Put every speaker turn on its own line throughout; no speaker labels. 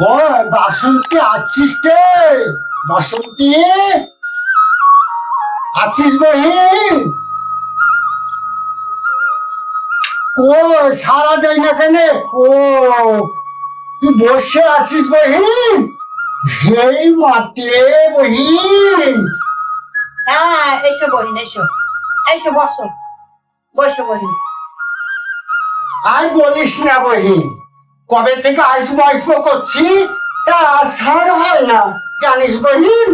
কয় বাসন্তী আছিস রে। বাসন্তী আছিস বহিন ও সারা দেয় না কেন? ও তুই বসে আছিস বহিন হেই মাতে বহিন
হ্যাঁ এসো বহিন এসো। এসো বসো। বসো বহিন
আর বলিস না বহিন কবে থেকে আসব আসব করছি? তা আসার হয় না, জানিস বহিন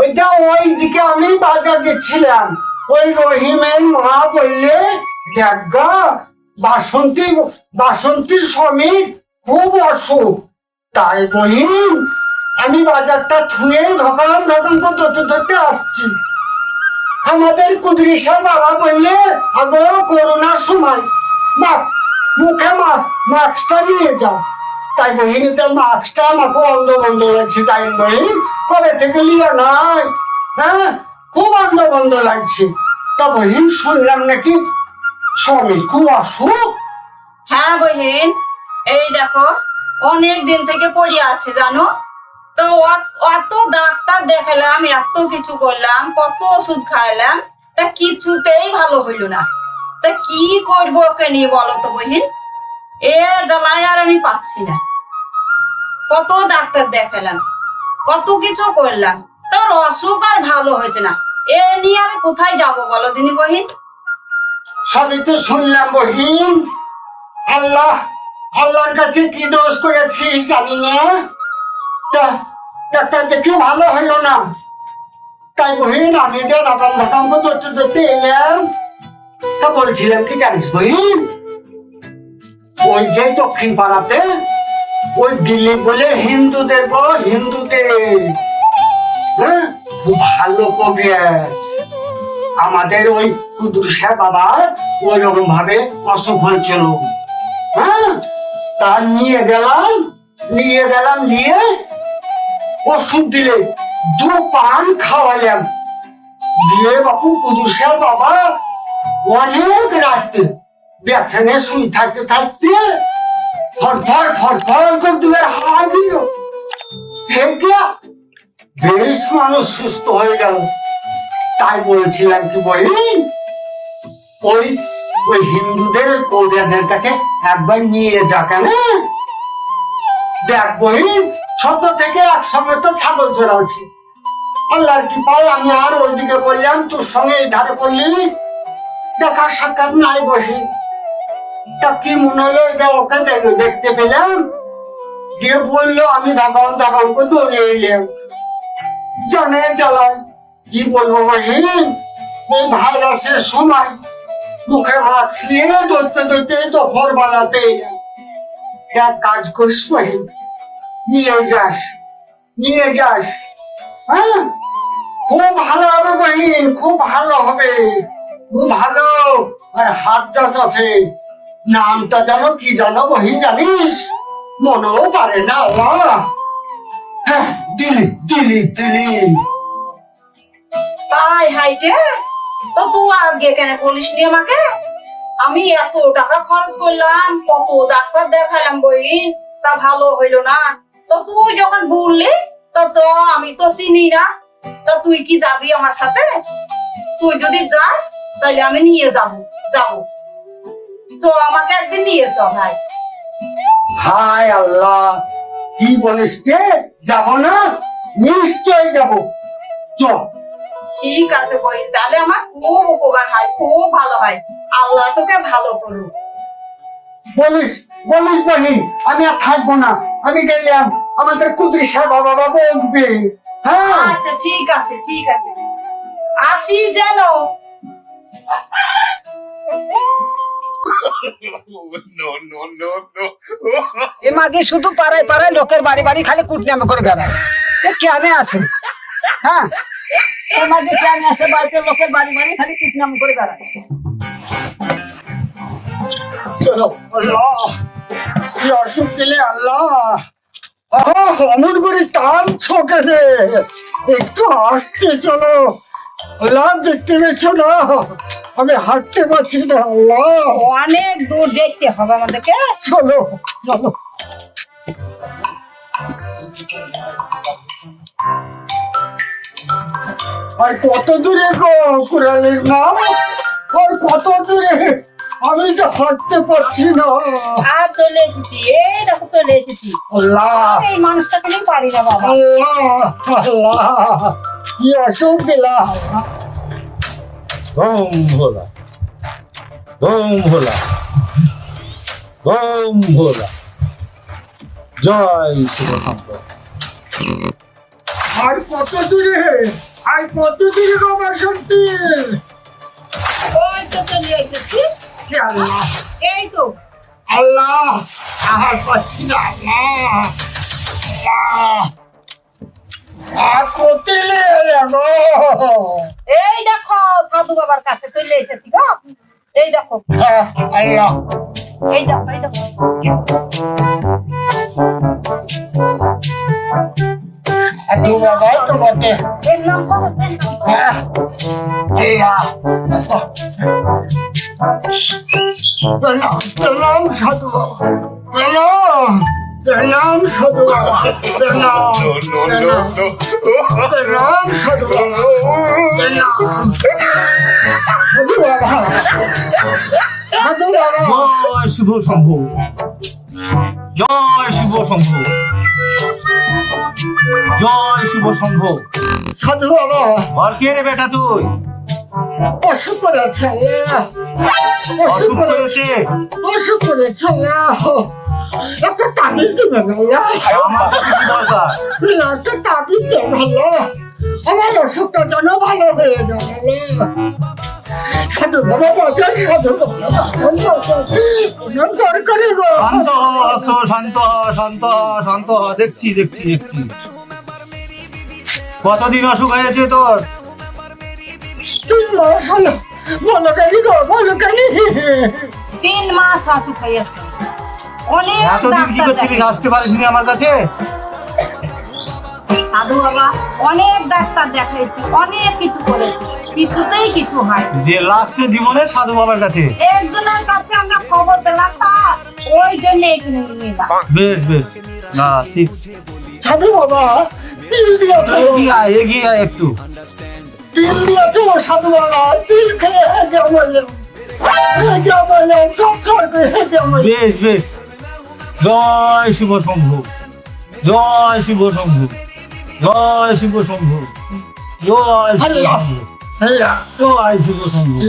ওইটা ওই দিকে আমি বাজার যাচ্ছিলাম ওই রহিমের মা বললে, দেখা বাসন্তী বাসন্তীর শ্রমিক খুব অসুখ। তাই বহিন আমি বাজারটা থুয়ে ধকাম ধকাম করে ধরতে ধরতে আসছি। আমাদের কুদরিশার বাবা বললে, আগো, করোনার সময় মা মুখে মাস্কটা নিয়ে যাও। তাই বহিনীতে মাস্কটা আমাকে অন্ধ বন্ধ লাগছে তাই বহিন কবে থেকে লিও নাই? হ্যাঁ? খুব অন্ধ বন্ধ লাগছে। তা বহিন শুনলাম নাকি স্বামী খুব অসুখ?
হ্যাঁ বহিন এই দেখো, অনেক দিন থেকে পড়ে আছে, জানো? তো অত ডাক্তার দেখালাম, এত কিছু করলাম, কত ওষুধ খাইলাম, তা কিছুতেই ভালো হইল না। তা কি করব ওকে নিয়ে বলো তো বহিন? এ জ্বালায় আর আমি পাচ্ছি না। কত ডাক্তার দেখালাম, কত কিছু করলাম, তোর অসুখ আর ভালো হয়েছে না। এ নিয়ে আমি কোথায় যাব বলো দিনী বহিন?
সবই তো শুনলাম বহিন। আল্লাহ, আল্লাহর কাছে কি দোষ করেছিস জানি না। তা ডাক্তার দেখে ভালো হলো না। তাই বহিন, আমি যে রাকাম ধাকাম ধরতে ধরতে এলাম। তা বলছিলাম কি জানিস বহিন ওই যে দক্ষিণ পাড়াতে, ওই দিল্লি বলে হিন্দুদের গো হিন্দুদের। হ্যাঁ? ভালো কবিরাজ আমাদের ওই কুদুরসা বাবা ওই রকম ভাবে অসুখ হয়েছিল হ্যাঁ? তার নিয়ে গেলাম নিয়ে গেলাম, নিয়ে ওষুধ দিলে দু পান খাওয়ালাম। দিয়ে বাপু কুদুরসা বাবা অনেক রাত বেছানে শুই থাকতে থাকতে ফরফর ফরফর করে দুবার হাওয়া দিল। হেঁটে বেশ মানুষ সুস্থ হয়ে গেল। তাই বলছিলাম কি বলি, ওই ওই হিন্দুদের কৌরিয়াদের কাছে একবার নিয়ে যা কেন? দেখ বহিন ছোট থেকে একসঙ্গে তো ছাগল চড়াচ্ছি আল্লাহর কি পাই আমি আর ওইদিকে করলাম তোর সঙ্গে এই ধারে করলি দেখা সাক্ষাৎ নাই বহিন তা কি মনে হলো এটা ওকে দেখতে পেলাম? দিয়ে বলল, আমি ধাকাম ধাকাম করে দৌড়ে এলাম। জানে জ্বালায়, কি বলব বহিন এই ভাইরাসের সময় মুখে মাস্ক নিয়ে ধরতে ধরতে তো ফোর বানাতে এক কাজ করিস বহিন নিয়ে যাস নিয়ে যাস। হ্যাঁ? খুব ভালো হবে বহিন খুব ভালো হবে। ভালো। আর হাত জাত আছে নামটা জানো কি জানো বহিন জানিস? মনেও পারে না হ্যাঁ দিলীপ দিলীপ দিলীপ
তাই হাইটে তো তুই আগে কেন বলিস নি আমাকে? আমি এত টাকা খরচ করলাম, কত ডাক্তার দেখালাম বই, তা ভালো হইল না। তো তুই যখন বললি, তো তো আমি তো চিনি না। তা তুই কি যাবি আমার সাথে? তুই যদি যাস তাহলে আমি নিয়ে যাব যাব। তো আমাকে একদিন নিয়ে চ ভাই।
হায় আল্লাহ কি বলিস রে? যাব না? নিশ্চয় যাব। চ
ঠিক আছে বই তাহলে আমার খুব উপকার হয় খুব ভালো হয়। আল্লাহ তোকে ভালো করুক।
বলিস বলিস বহিন আমি আর থাকব না। আমি গেলাম আমাদের কুদরিশা বাবা বাবা উঠবে হ্যাঁ?
আচ্ছা ঠিক আছে ঠিক আছে। আসিস যেন।
No, no, no, no.
এ মাগে শুধু পাড়ায় পাড়ায় লোকের বাড়ি বাড়ি খালি কুটনামে করে বেড়ায়। এ কেন আছে? হ্যাঁ? এ মাগে কেন আছে? বাড়িতে লোকের বাড়ি বাড়ি খালি কুটনামে করে বেড়ায়।
চলো আল্লাহ। কি অসুখ দিলে আল্লাহ। আহ, অমন করে টানছো কেন? একটু আসতে চলো। আল্লাহ দেখতে পেয়েছ না? আমি হাঁটতে পারছি না আল্লাহ।
অনেক দূর দেখতে হবে আমাদেরকে।
চলো চলো। আর কত দূরে গো কুড়ালের মা আর কত দূরে? আমি যে হাঁটতে পারছি না।
আর চলে এসেছি এই দেখো চলে এসেছি।
আল্লাহ।
এই মানুষটাকে নিয়ে পারি না বাবা।
আল্লাহ আল্লাহ। কি অসুখ দিলাম
ওম ভোলা ওম ভোলা ওম ভোলা জয় শিব
আর কত দূরে আর কত দূরে শক্তি?
ওই তো চলে এসেছি।
আল্লাহ।
এই তো।
আল্লাহ আর পাচ্ছি না। আল্লাহ আল্লাহ।
এই দেখো সাধু বাবার কাছে চলে এসেছি গো। এই দেখো।
আল্লাহ।
এই দেখো এই দেখো।
সাধু বাবাই তো বটে।
এর নাম
প্রণাম প্রণাম সাধু বাবা। প্রণাম। প্রণাম সাধু বাবা প্রণাম
no.
প্রণাম সাধু বাবা প্রণাম সাধু বাবা সাধু বাবা
জয় শিব শম্ভু। জয় শিব শম্ভু। জয় শিব শম্ভু।
সাধু বাবা
আর কে রে বেটা তুই?
অসুখ করেছে অসুখ করেছে। অসুখ করেছে একটা তাবিজ দিবেন
দরকার
একটা তাবিজ দেবেন আল্লাহ আমার অসুখটা যেন ভালো হয়ে যায় সাধু বাবা বাজান সাধু বাবা বাজান গো
শান্ত হ শান্ত হ শান্ত হ শান্ত হ। দেখছি দেখছি দেখছি। কতদিন অসুখ হয়েছে তোর?
তিন মাস হলো। বলো কেন গো বলো কেন?
তিন মাস অসুখ হয়েছে। অনেক
এতদিন কি
দেখাইছি।
আসতে পারিসনি আমার কাছে?
সাধু বাবা অনেক ডাক্তার দেখাইছি অনেক কিছু করেছি কিছুতেই কিছু হয়
যে লাগছে জীবনে সাধু বাবার কাছে।
একজনের কাছে আমরা খবর পেলাম তা ওই জন্য এখানে নিয়ে
বেশ বেশ। না ঠিক।
সাধু বাবা তিল দিয়েছ
এগিয়ে আয় এগিয়ে আয় একটু।
তিল দিয়েছ সাধু বাবা। তিল খেয়ে হেগে বললাম
বেশ বেশ। জয় শিব শম্ভু। জয় শিব শম্ভু। জয় শিব শম্ভু। জয় শিব শম্ভু। জয় শিব শম্ভু।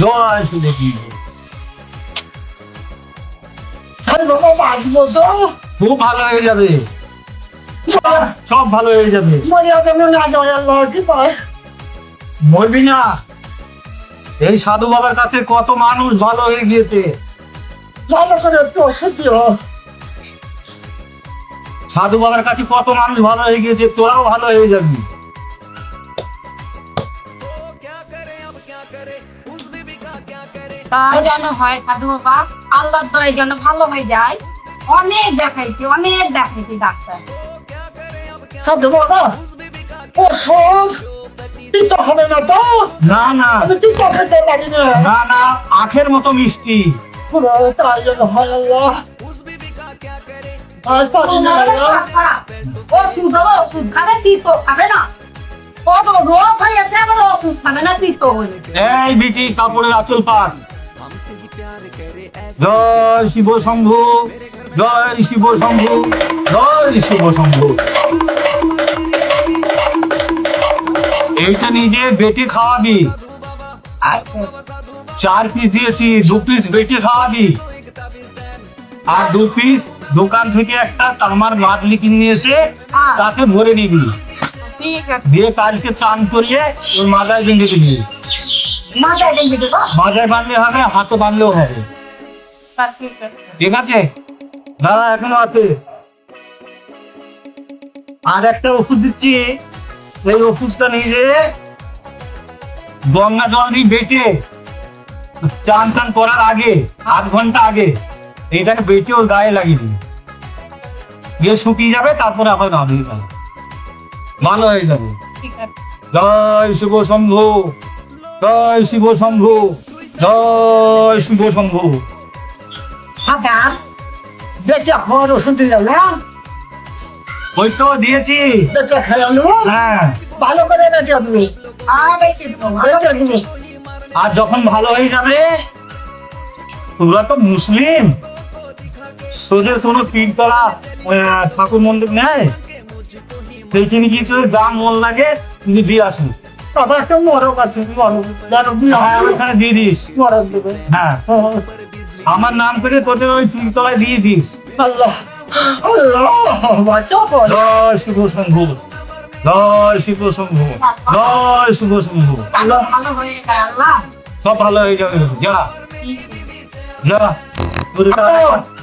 জয় শিব শম্ভু।
বাবা বাঁচবো তো।
খুব ভালো হয়ে যাবে। সব ভালো হয়ে যাবে। মরবি না। এই সাধু বাবার কাছে কত মানুষ ভালো হয়ে গিয়েছে।
ভালো করে একটু ওষুধ দিও।
সাধু বাবার কাছে কত মানুষ ভালো হয়ে গিয়েছে তোরাও ভালো হয়ে যাবি।
তাই যেন হয় সাধু বাবা দয় যেন ভালো হয়ে যায়। অনেক দেখাইছি অনেক দেখাইছি ডাক্তার।
সাধু বাবা ওষুধ তিতো হবে না তো?
না না।
আমি তিতো খেতে পারি না।
না না আখের মতো মিষ্টি।
তাই যেন হয় আল্লাহ।
ওষুধ ওষুধ খাবে তিতো খাবে না।
এই বিটি কাপড়ের আঁচল জয় শিব শম্ভু জয় শিব শম্ভু জয় শিব শম্ভু। এইটা নিজে বেটে খাওয়াবি। চার পিস দিয়েছি দু পিস বেটে খাওয়াবি। আর দু পিস দোকান থেকে একটা তামার মাদলি কিনে এসে
হ্যাঁ।
তাতে ভরে নিবি দিয়ে কালকে চান করিয়ে ওর মাথায় বেঁধে দিবি?
মাথায়
বাঁধলে হবে হাতে বাঁধলেও হবে।
ঠিক আছে?
দাদা এখনও আছে? আর একটা ওষুধ দিচ্ছি। এই ওষুধটা নিজে গঙ্গা জল দিয়ে বেটে চান টান করার আগে আধ ঘণ্টা আগে এইটাকে বেটে ওর গায়ে লাগিয়ে দিবি। গিয়ে শুকিয়ে যাবে তারপরে আবার গা ধুয়ে যাবে। ভালো হয়ে যাবে। জয় শিব শম্ভু জয় শিব শম্ভু জয় শিব শম্ভু।
না
ওই তো দিয়েছি। হ্যাঁ
ভালো করে বেটা তুমি।
হ্যাঁ
তুমি।
আর যখন ভালো হয়ে যাবে তোরা তো মুসলিম। তোদের কোনো আহ, ঠাকুর মন্দির নেই? সেইখানে গিয়ে তোদের যা মন লাগে তুই দিয়ে
আসুন একটা মরক আছে
হ্যাঁ ওখানে দিয়ে দিস। হ্যাঁ। আমার নাম করে তোদের ওই পীরতলায় দিয়ে দিস।
আল্লাহ আল্লাহ
জয় শিব শম্ভু জয় শিব শম্ভু জয় শিব শম্ভু
হয়ে
সব ভালো হয়ে যাবে। যা। যা।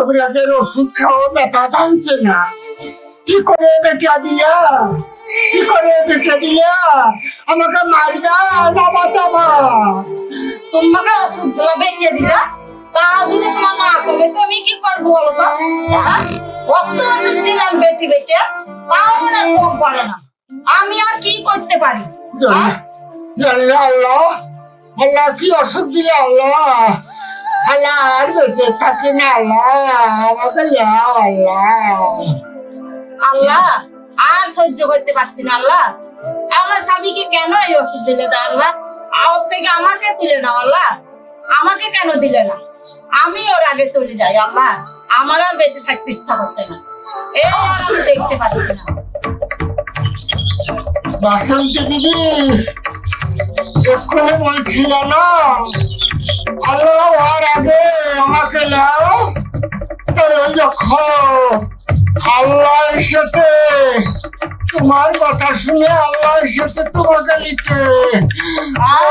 কবিরাজের ওষুধ খাওয়া ব্যথা টানছে না। কি করে বেটা দিলা? কি করে বেটা দিলা? আমাকে মারবা না বাঁচাবা।
তোমাকে ওষুধগুলো বেঁচে দিলা? তা যদি তোমার না কমে তো আমি কি করব বলো তো? হ্যাঁ? কত ওষুধ দিলাম বেটি বেটে তাও না কম পড়ে না। আমি আর কি করতে পারি? হ্যাঁ?
জানলে আল্লাহ আল্লাহ কি অসুখ দিলে আল্লাহ? আল্লাহ আর বেঁচে থাকি না আল্লাহ আমাকে লাও আল্লাহ।
আল্লাহ আর সহ্য করতে পারছি না আল্লাহ। আমার স্বামীকে কেন এই ওষুধ দিলে তা আল্লাহ? ওর থেকে আমাকে তুলে নাও আল্লাহ। আমাকে কেন দিলে না? আমি ওর আগে চলে যাই আল্লাহ। আমার আর বেঁচে থাকতে ইচ্ছা হচ্ছে না। এই আমি দেখতে পাচ্ছি না।
বাসন্তী দিদি এক্ষুনি বলছিল না আল্লাহ আর আগে আমাকে লাও তো দেখো, আল্লাহ এসেছে। তোমার কথা শুনে আল্লাহ এসেছে তোমাকে নিতে।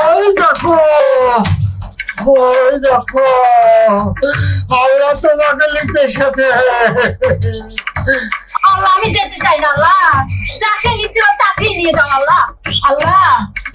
ওই দেখো দেখো, আল্লাহ তোমাকে নিতে এসেছে।
আল্লাহ, আমি যেতে চাই না, আল্লাহ। যাকে নিচ্ছিল তাকেই নিয়ে যাও, আল্লাহ। আল্লাহ